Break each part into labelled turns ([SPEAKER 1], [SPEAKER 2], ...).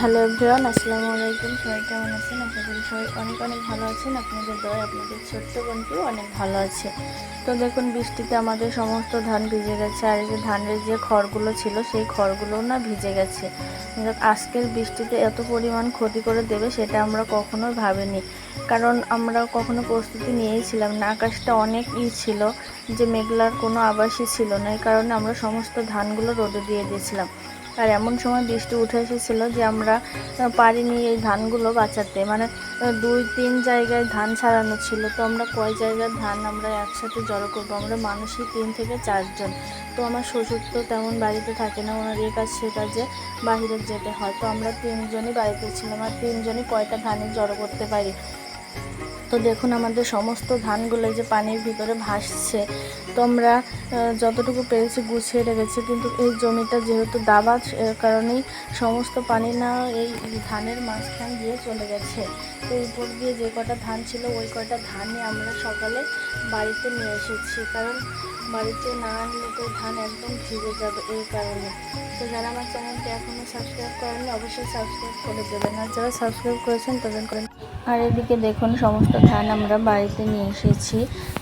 [SPEAKER 1] Hello everyone, আসসালামু আলাইকুম। সবাই কেমন আছেন? আশা করি সবাই অনেক অনেক ভালো আছেন। আপনাদের দয় আপনাদের ছোট্ট বোনটিও অনেক ভালো আছে। তো দেখুন, বৃষ্টিতে আমাদের সমস্ত ধান ভিজে গেছে। আর এই যে ধানের যে খড়গুলো ছিল, সেই খড়গুলোও না ভিজে গেছে। আজকের বৃষ্টিতে এত পরিমাণ ক্ষতি করে দেবে, সেটা আমরা কখনোই ভাবিনি। কারণ আমরা কখনো প্রস্তুতি নিয়েছিলাম না। আকাশটা অনেক ই ছিল, যে মেঘলার কোনো আবাসই ছিল না। এই কারণে আমরা সমস্ত ধানগুলো রোদে দিয়ে দিয়েছিলাম। আর এমন সময় বৃষ্টি উঠে এসেছিল যে আমরা পারিনি এই ধানগুলো বাঁচাতে। মানে দুই তিন জায়গায় ধান ছাড়ানো ছিল। তো আমরা কয় জায়গার ধান আমরা একসাথে জড়ো করব? আমরা মানুষই তিন থেকে চারজন। তো আমার শ্বশুর তো তেমন বাড়িতে থাকে না। ওনার এ কাজ, সে কাজে বাইরে যেতে হয়। তো আমরা তিনজনই বাড়িতে ছিলাম। আর তিনজনই কয়টা ধানের জড়ো করতে পারি? তো দেখুন আমাদের সমস্ত ধানগুলো যে পানির ভিতরে ভাসছে। তো আমরা যতটুকু পেরেছি গুছিয়ে রেখেছি, কিন্তু এই জমিটা যেহেতু দাবা কারণেই সমস্ত পানি না এই ধানের মাঝখান দিয়ে চলে গেছে। তো উপর দিয়ে যে কটা ধান ছিল, ওই কটা ধানই আমরা সকালে বাড়িতে নিয়ে এসেছি। কারণ বাড়িতে না আনলে তো ধান একদম ভিজে যাবে এই কারণে। তো যারা আমার চ্যানেলটি এখনও সাবস্ক্রাইব করেনি অবশ্যই সাবস্ক্রাইব করে দেবেন। আর যারা সাবস্ক্রাইব করেছেন তাদের করেন আর এদিকে দেখুন, সমস্ত ধান আমরা বাড়িতে নিয়ে এসেছি।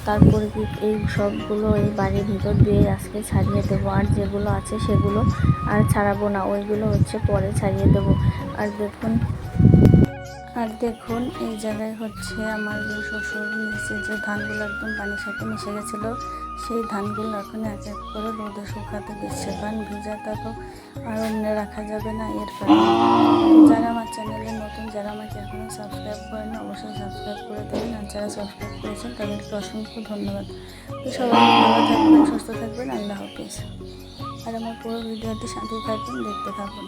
[SPEAKER 1] তারপরে এই সবগুলো এই বাড়ির ভিতর দিয়ে আজকে ছাড়িয়ে দেবো। আর যেগুলো আছে সেগুলো আর ছাড়াবো না, ওইগুলো হচ্ছে পরে ছাড়িয়ে দেবো। আর দেখুন আর দেখুন, এই জায়গায় হচ্ছে আমার যে শ্বশুর, নিচে যে ধানগুলো একদম পানির সাথে মিশে গেছিল, সেই ধানগুলো এখন এক এক করে রোদে শুকাতে দিচ্ছে। কারণ ভিজাটা তো আর অন্য রাখা যাবে না, এর কারণে যারা আমার চ্যানেলে নতুন, যারা আমাকে এখনও সাবস্ক্রাইব করেন, অবশ্যই সাবস্ক্রাইব করে দেবেন। আর যারা সাবস্ক্রাইব করেছেন, তাদেরকে অসংখ্য ধন্যবাদ। তো সবাই ভালো থাকবেন, সুস্থ থাকবেন, আল্লাহ হাফিজ। আর আমার পুরো ভিডিওটি সাথে থাকবেন দেখতে থাকুন।